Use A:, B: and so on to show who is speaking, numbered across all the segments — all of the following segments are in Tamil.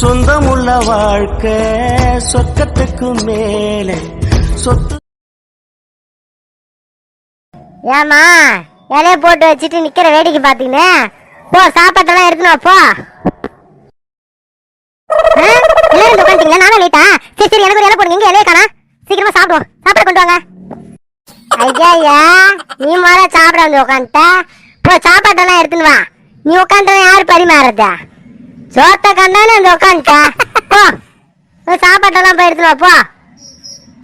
A: சொந்தமுள்ள வாழ்க்கை சொர்க்கத்துக்கு மேலே. சொத்து
B: ஏமா இலைய போட்டு வச்சுட்டு நிக்கிற வேடிக்கை பாத்தீங்க போ சாப்பாட்டெல்லாம் எடுத்துன்னு போ. எல்லாரும் இங்க நானும் லேட்டா? சரி சரி எனக்கு ஒரு இலை போடுங்க. இங்க இலைய காணா. சீக்கிரமா சாப்பிடுவோம். சாப்பாடு கொண்டு வாங்க. ஐயா நீ மாதிரி சாப்பிட வந்து உட்காந்துட்ட. போ சாப்பாட்டெல்லாம் எடுத்துன்னு வா. நீ உட்காந்துட்டா யார் பரிமாறதா சோத்த கண்டானே வந்து உட்காந்துட்ட போ. சாப்பாட்டெல்லாம் போய் எடுத்துன்னு வா போ.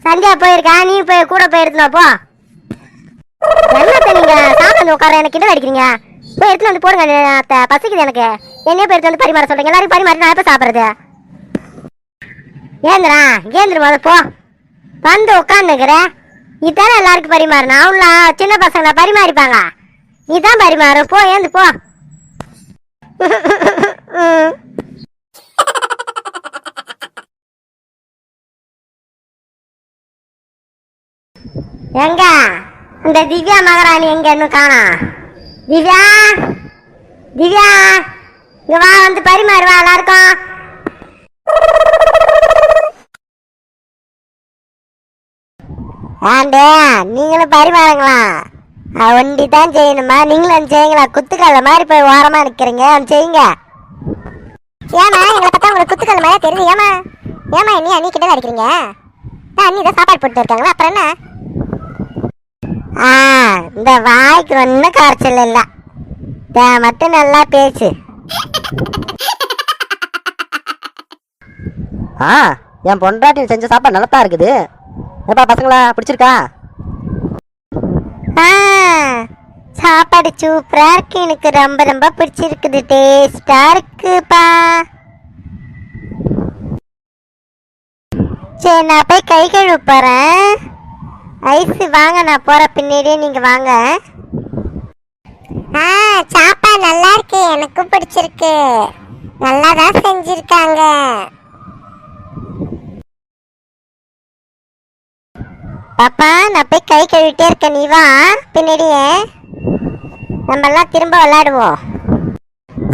B: சந்தியா போயிருக்கா நீ போய் கூட போய் எடுத்துன்னு போ. என்னத்த நீங்க சாப்பிட்டு உட்கார எனக்கு கிட்ட அடிக்கிறீங்க? போய் எடுத்துட்டு வந்து போடுங்க அஹ் அத்தை. பசிக்குது எனக்கு. என்னையே போய் எடுத்து வந்து பரிமாற சொல்றீங்க. எல்லாரும் பரிமாறி நான் எப்ப சாப்பிடுறது? ஏந்திரா ஏந்திர முத போ. வந்து உட்காந்துக்கிற. இதானே எல்லாருக்கும் பரிமாறணும். அவங்களாம் சின்ன பசங்களை பரிமாறிப்பாங்க. நீதான் பரிமாறும். போ ஏந்து போ. எங்க? இந்த திவ்யா மகாராணி எங்க இன்னும் காணா? திவ்யா? திவ்யா? இங்க வா வந்து பரிமாறு வா எல்லாருக்கும். ஆண்டே நீங்களும் பரிமாறுங்களா? ஒண்டி தான் செய்யணுமா? நீங்களும் செய்யுங்களா? குத்துக்கல்ல மாதிரி போய் ஓரமா நிக்கிறீங்க. செய்யுங்க. ஏமா எங்களை பார்த்தா உங்களுக்கு குத்துக்கல் மாதிரி தெரியுது. ஏமா ஏமா நீ அண்ணி கிட்ட அடிக்கிறீங்க அண்ணி தான் சாப்பாடு போட்டு இருக்காங்களா? அப்புறம் என்ன? ஆ இந்த வாய்க்கு ஒன்றும் காய்ச்சல் இல்லை. மட்டும் நல்லா பேசு.
C: ஆ என் பொண்டாட்டி செஞ்ச சாப்பாடு நல்லா இருக்குது. ஏப்பா பசங்களா பிடிச்சிருக்கா?
B: ஆ சாப்பாடு சூப்பரா இருக்கு. எனக்கு ரொம்ப ரொம்ப பிடிச்சிருக்குது. டேஸ்டா இருக்குப்பா. சரி நான் போய் கை கழுவு போறேன். ஐஸ் வாங்க நான் போற பின்னாடியே நீங்க வாங்க. ஆ சாப்பாடு நல்லா இருக்கு. எனக்கும் பிடிச்சிருக்கு. நல்லா தான் செஞ்சிருக்காங்க. பாப்பா நான் போய் கை கழுவிட்டே இருக்கேன். நீ வா பின்னாடியே. நம்ம எல்லாம் திரும்ப விளையாடுவோம்.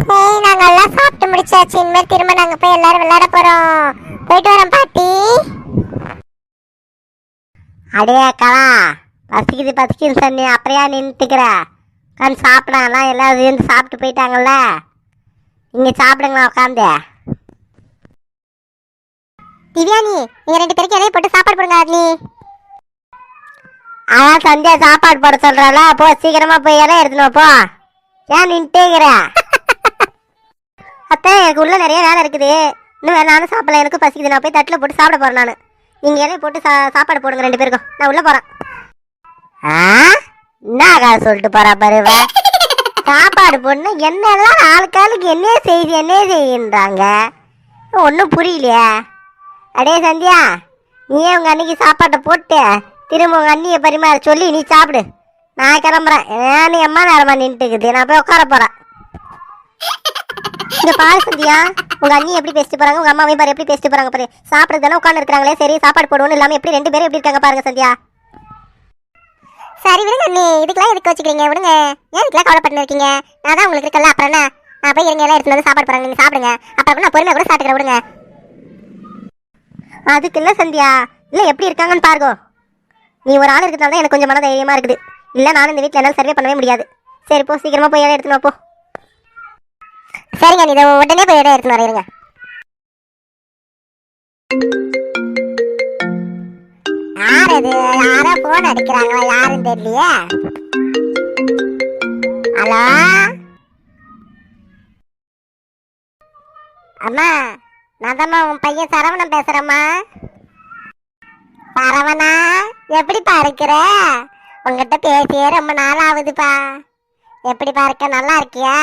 B: சரி நாங்க எல்லாம் சாப்பிட்டு முடிச்சாச்சு. இனிமேல் திரும்ப நாங்க போய் எல்லாரும் விளையாட போறோம். போயிட்டு வரோம் பாட்டி. அடே கலா பசிக்குது பசிக்குது சொன்னி அப்புறையா நின்றுக்கிற உட்காந்து சாப்பிடாங்களா எல்லாரும் சேர்ந்து சாப்பிட்டு போயிட்டாங்கல்ல? இங்கே சாப்பிடுங்களா உட்காந்து திவ்யானி நீங்கள் ரெண்டு பேருக்கு எதையும் போட்டு சாப்பாடு போடுங்க அட்லி அதான் சந்தியா சாப்பாடு போட சொல்றாள போ சீக்கிரமா போய் இலை எடுத்துன்னு போ. ஏன் நின்ட்டேங்கிற அத்தை எனக்கு உள்ள நிறைய வேலை இருக்குது. இன்னும் நானும் சாப்பிடல எனக்கு பசிக்குது. நான் போய் தட்டில் போட்டு சாப்பிட போறேன் நான். நீங்க இலையை போட்டு சா சாப்பாடு போடுங்க ரெண்டு பேருக்கும். நான் உள்ள போறேன். ஆ? என்னக்கா சொல்லிட்டு போறா பருவ சாப்பாடு பொண்ணு என்னெல்லாம் ஆளுக்காளுக்கு என்ன செய்தி என்ன செய்யுன்றாங்க. ஒன்றும் புரியலையே. அடே சந்தியா நீ உங்க அன்னைக்கு சாப்பாட்டை போட்டு திரும்ப உங்கள் அண்ணியை பரிமாற சொல்லி நீ சாப்பிடு. நான் கிளம்புறேன். ஏன்னு அம்மா நேரமாக நின்றுக்குது நான் போய் உட்கார போகிறேன் இந்த பாரு சந்தியா உங்கள் அண்ணி எப்படி பேசிட்டு போகிறாங்க உங்கள் அம்மாவையும் பாரு எப்படி பேசிட்டு போகிறாங்க பாரு. சாப்பிடுறது தானே உட்காந்து இருக்கிறாங்களே சரி சாப்பாடு போடுவோம்னு இல்லாமல் எப்படி ரெண்டு பேரும் எப்படி இருக்காங்க பாருங்க சந்தியா. சரி விடுங்க அண்ணி. இதுக்கெல்லாம் எதுக்கு வச்சுக்கிறீங்க விடுங்க. ஏன் இதுக்கெல்லாம் கவலைப்பட்டு இருக்கீங்க நான் தான் உங்களுக்கு இருக்கல அப்புறம் என்ன? நான் போய் இருங்க எல்லாம் எடுத்துட்டு வந்து சாப்பாடு போகிறாங்க நீங்கள் சாப்பிடுங்க. அப்புறம் நான் பொறுமையா கூட சாப்பிட்டுக்கிறேன். விடுங்க. அதுக்கு இல்லை சந்தியா? இல்லை எப்படி இருக்காங்கன்னு பாருங்க. நீ ஒரு ஆள் இருக்கிறதால தான் எனக்கு கொஞ்சம் மன இருக்குது. இல்ல நானும் இந்த வீட்டில் என்னால் சர்வே பண்ணவே முடியாது. சரி போ சீக்கிரமா போய் இடம் எடுத்துன்னு போ. சரிங்க நீ இதை உடனே போய் இடம் எடுத்துன்னு வரையிருங்க யார் அது யாரோ போன் அடிக்கிறாங்களா? யாருன்னு தெரியலையே. ஹலோ? அம்மா நான் தான்மா உன் பையன் சரவணன் பேசுறேம்மா. பரவனா எப்படிப்பா இருக்கிற உங்ககிட்ட பேசியே ரொம்ப நாள் ஆகுதுப்பா எப்படிப்பா இருக்க நல்லா இருக்கியா?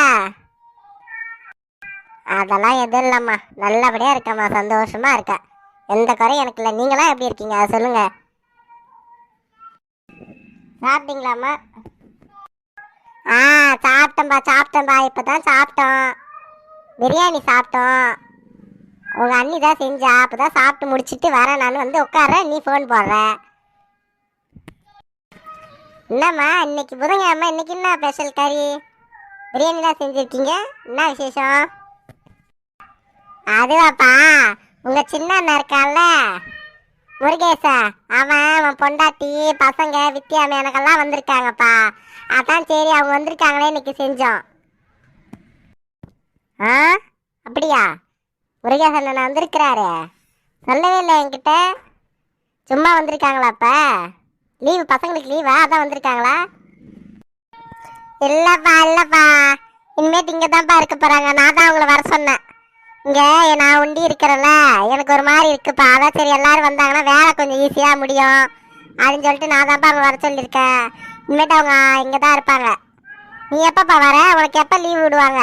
B: அதெல்லாம் எதுவும் இல்லைம்மா. நல்லபடியாக இருக்கம்மா சந்தோஷமாக இருக்க. எந்த குறையும் எனக்கு இல்லை. நீங்களாம் எப்படி இருக்கீங்க? அதை சொல்லுங்க. சாப்பிட்டீங்களாம்மா? ஆ சாப்பிட்டேன்பா சாப்பிட்டேன்பா. இப்போ தான் சாப்பிட்டோம். பிரியாணி சாப்பிட்டோம். உங்கள் அண்ணி தான் செஞ்சா அப்போ தான் சாப்பிட்டு முடிச்சிட்டு வரேன். நான் வந்து உட்கார நீ ஃபோன் போடுற. என்னம்மா இன்னைக்கு புதன்கிழமை. இன்னைக்கு என்ன ஸ்பெஷல் கறி பிரியாணி தான் செஞ்சுருக்கீங்க. என்ன விசேஷம்? அதுவாப்பா. உங்கள் சின்ன அண்ணன் இருக்கான்ல முருகேசா. அவன் அவன் பொண்டாட்டி பசங்க வித்யா எனக்கெல்லாம் வந்திருக்காங்கப்பா. அதான் சரி அவங்க வந்திருக்காங்களே இன்னைக்கு செஞ்சோம். ஆ? அப்படியா? முருகேசன் அண்ணன் வந்திருக்கிறாரு. சொல்லவே இல்லை என்கிட்ட? சும்மா வந்திருக்காங்களாப்பா லீவு பசங்களுக்கு லீவா அதான் வந்திருக்காங்களா? இல்லைப்பா இல்லைப்பா. இனிமேட்டு இங்கே தான்ப்பா இருக்க போகிறாங்க நான் தான் அவங்கள வர சொன்னேன். இங்கே நான் உண்டி இருக்கிறேன்ல. எனக்கு ஒரு மாதிரி இருக்குப்பா. அதான் சரி எல்லாரும் வந்தாங்கன்னா வேலை கொஞ்சம் ஈஸியாக முடியும். அப்படின்னு சொல்லிட்டு நான் தான்ப்பா அவங்க வர சொல்லியிருக்கேன். இனிமேட்டு அவங்க இங்கே தான் இருப்பாங்க. நீ எப்பப்பா வர? உனக்கு எப்போ லீவு விடுவாங்க?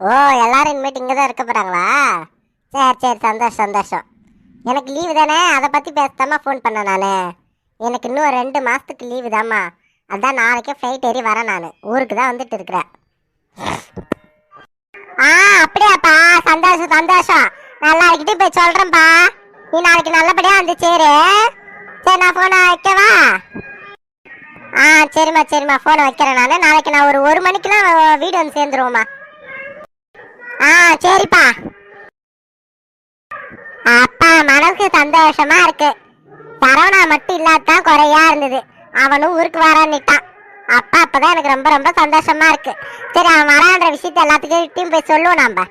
B: ஓ எல்லாரும் இனிமேட்டு இங்கே தான் இருக்க போகிறாங்களா சரி சரி சந்தோஷம் சந்தோஷம். எனக்கு லீவு தானே? அதை பற்றி பேசத்தாம்மா ஃபோன் பண்ணேன் நான். எனக்கு இன்னும் ரெண்டு மாதத்துக்கு லீவு தாம்மா. அதான் நாளைக்கே ஃப்ளைட் ஏறி வரேன் நான். ஊருக்கு தான் வந்துட்டு இருக்கிறேன். ஆ அப்படியாப்பா. சந்தோஷம் சந்தோஷம். நல்லா இருக்கிட்டு போய் சொல்கிறேன்ப்பா நீ நாளைக்கு நல்லபடியாக வந்து சேரு. சரி நான் ஃபோனை வைக்கவா? ஆ சரிம்மா சரிம்மா. ஃபோனை வைக்கிறேன் நான். நாளைக்கு நான் ஒரு ஒரு மணிக்கெலாம் வீடு வந்து சேர்ந்துருவோம்மா. ஆ சரிப்பா. அப்பா மனசுக்கு சந்தோஷமா இருக்கு. சரவணா மட்டும் இல்லாதான் குறையா இருந்தது. அவனும் ஊருக்கு வரான்னுட்டான் அப்பா அப்பதான் எனக்கு ரொம்ப ரொம்ப சந்தோஷமா இருக்கு. சரி அவன் வரான்ற விஷயத்த எல்லாத்துக்கிட்டையும் போய் சொல்லுவோம் நம்ம